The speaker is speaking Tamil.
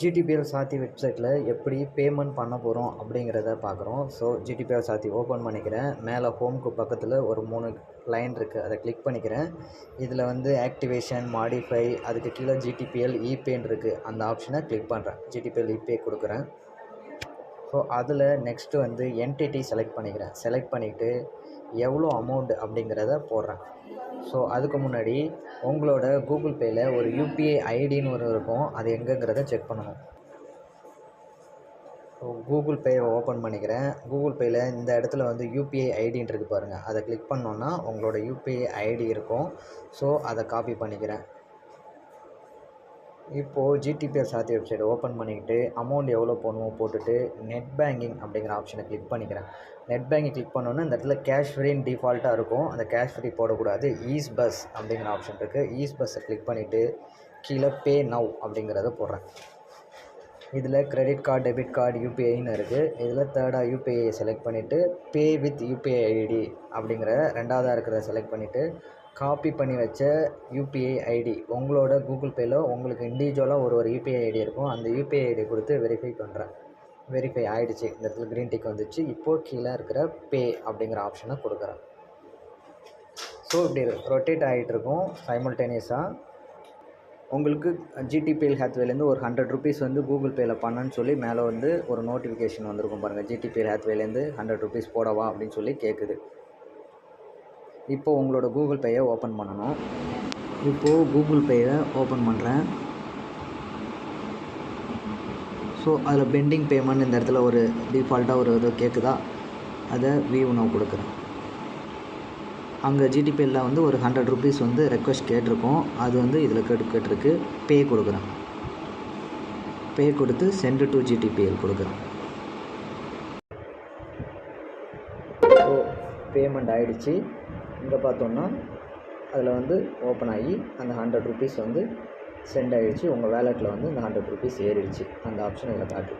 ஜிடிபிஎல் சாத்தி வெப்சைட்டில் எப்படி பேமெண்ட் பண்ண போகிறோம் அப்படிங்கிறத பார்க்குறோம் ஸோ ஜிடிபிஎல் சாத்தி ஓப்பன் பண்ணிக்கிறேன். மேலே ஹோம்க்கு பக்கத்தில் ஒரு மூணு லைன் இருக்குது அதை கிளிக் பண்ணிக்கிறேன். இதில் வந்து ஆக்டிவேஷன் மாடிஃபை அதுக்கு கீழே ஜிடிபிஎல் இபேன்னு இருக்குது அந்த ஆப்ஷனை கிளிக் பண்ணுறேன் ஜிடிபிஎல் இபே கொடுக்குறேன். ஸோ அதில் நெக்ஸ்ட்டு வந்து என்டிட்டி செலக்ட் பண்ணிக்கிறேன். செலக்ட் பண்ணிவிட்டு எவ்வளோ அமௌண்ட் அப்படிங்கிறத போடுறேன். ஸோ அதுக்கு முன்னாடி உங்களோட கூகுள் பேயில் ஒரு யூபிஐ ஐடின்னு ஒரு இருக்கும். அது எங்கேங்கிறத செக் பண்ணணும். ஸோ கூகுள் பேயை ஓப்பன் பண்ணிக்கிறேன். கூகுள் பேயில் இந்த இடத்துல வந்து யூபிஐ ஐடின்னு இருக்குது பாருங்கள் அதை கிளிக் பண்ணோன்னா உங்களோட யூபிஐ ஐடி இருக்கும். ஸோ அதை காப்பி பண்ணிக்கிறேன். இப்போது ஜிடிபிஎஸ் சாத்தி வெப்சைட் ஓப்பன் பண்ணிக்கிட்டு அமௌண்ட் எவ்வளோ போடணுமோ போட்டுட்டு நெட் பேங்கிங் அப்படிங்கிற ஆப்ஷனை கிளிக் பண்ணிக்கிறேன். நெட் பேங்கிங் கிளிக் பண்ணோன்னே அந்த இடத்துல கேஷ் ஃப்ரீன்னு டிஃபால்ட்டாக இருக்கும். அந்த கேஷ் ஃப்ரீ போடக்கூடாது. ஈஸ் பஸ் அப்படிங்கிற ஆப்ஷன் இருக்குது ஈஸ் பஸ்ஸை கிளிக் பண்ணிவிட்டு கீழே பே நவ் அப்படிங்கிறத போடுறேன். இதில் கிரெடிட் கார்டு டெபிட் கார்டு யூபிஐன்னு இருக்குது இதில் தேர்டாக யூபிஐ செலக்ட் பண்ணிவிட்டு பே வித் யூபிஐ ஐடி அப்படிங்கிற ரெண்டாவதாக இருக்கிறத செலக்ட் பண்ணிவிட்டு காப்பி பண்ணி வச்ச யூபிஐ ஐடி உங்களோட கூகுள் பேயில் உங்களுக்கு இண்டிவிஜுவலாக ஒரு ஒரு யூபிஐ ஐடி இருக்கும். அந்த யூபிஐ ஐடி கொடுத்து வெரிஃபை பண்ணுறேன் வெரிஃபை ஆகிடுச்சு இந்த இடத்துல க்ரீன் டிக் வந்துச்சு. இப்போது கீழே இருக்கிற பே அப்படிங்கிற ஆப்ஷனை கொடுக்குறேன். ஸோ இப்படி ரொட்டேட் ஆகிட்டு இருக்கும் சைமல்டேனியஸாக உங்களுக்கு ஜிடிபிஎல் ஹேத்வேலேருந்து ஒரு ஹண்ட்ரட் ருபீஸ் வந்து கூகுள் பேயில் பண்ணுன்னு சொல்லி மேலே வந்து ஒரு நோட்டிஃபிகேஷன் வந்திருக்கும் பாருங்கள் ஜிடிபிஎல் ஹேத்வேலேருந்து ஹண்ட்ரட் ருபீஸ் போடவா அப்படின்னு சொல்லி கேட்குது இப்போது உங்களோட கூகுள் பேயை ஓப்பன் பண்ணணும். இப்போது கூகுள் பேயை ஓப்பன் பண்ணுறேன் ஸோ அதில் பெண்டிங் பேமெண்ட் இந்த இடத்துல ஒரு டிஃபால்ட்டாக ஒரு இது கேட்குதா அதை வியூ நான் கொடுக்குறேன். அங்கே ஜிடிபியில் வந்து ஒரு ஹண்ட்ரட் ருபீஸ் வந்து ரெக்வஸ்ட் கேட்டிருக்கோம். அது வந்து இதில் கேட்டு கேட்டிருக்கு. பே கொடுக்குறேன் பே கொடுத்து சென்ட் டு ஜிடிபிஎல் கொடுக்குறேன் ஸோ பேமெண்ட் ஆகிடுச்சு இங்கே பார்த்தோன்னா அதில் வந்து ஓப்பன் ஆகி அந்த ஹண்ட்ரட் ருபீஸ் வந்து சென்ட் ஆகிடுச்சு உங்கள் வேலெட்டில் வந்து இந்த ஹண்ட்ரட் ருபீஸ் ஏறிடுச்சு. அந்த ஆப்ஷன் இதில் காட்டு.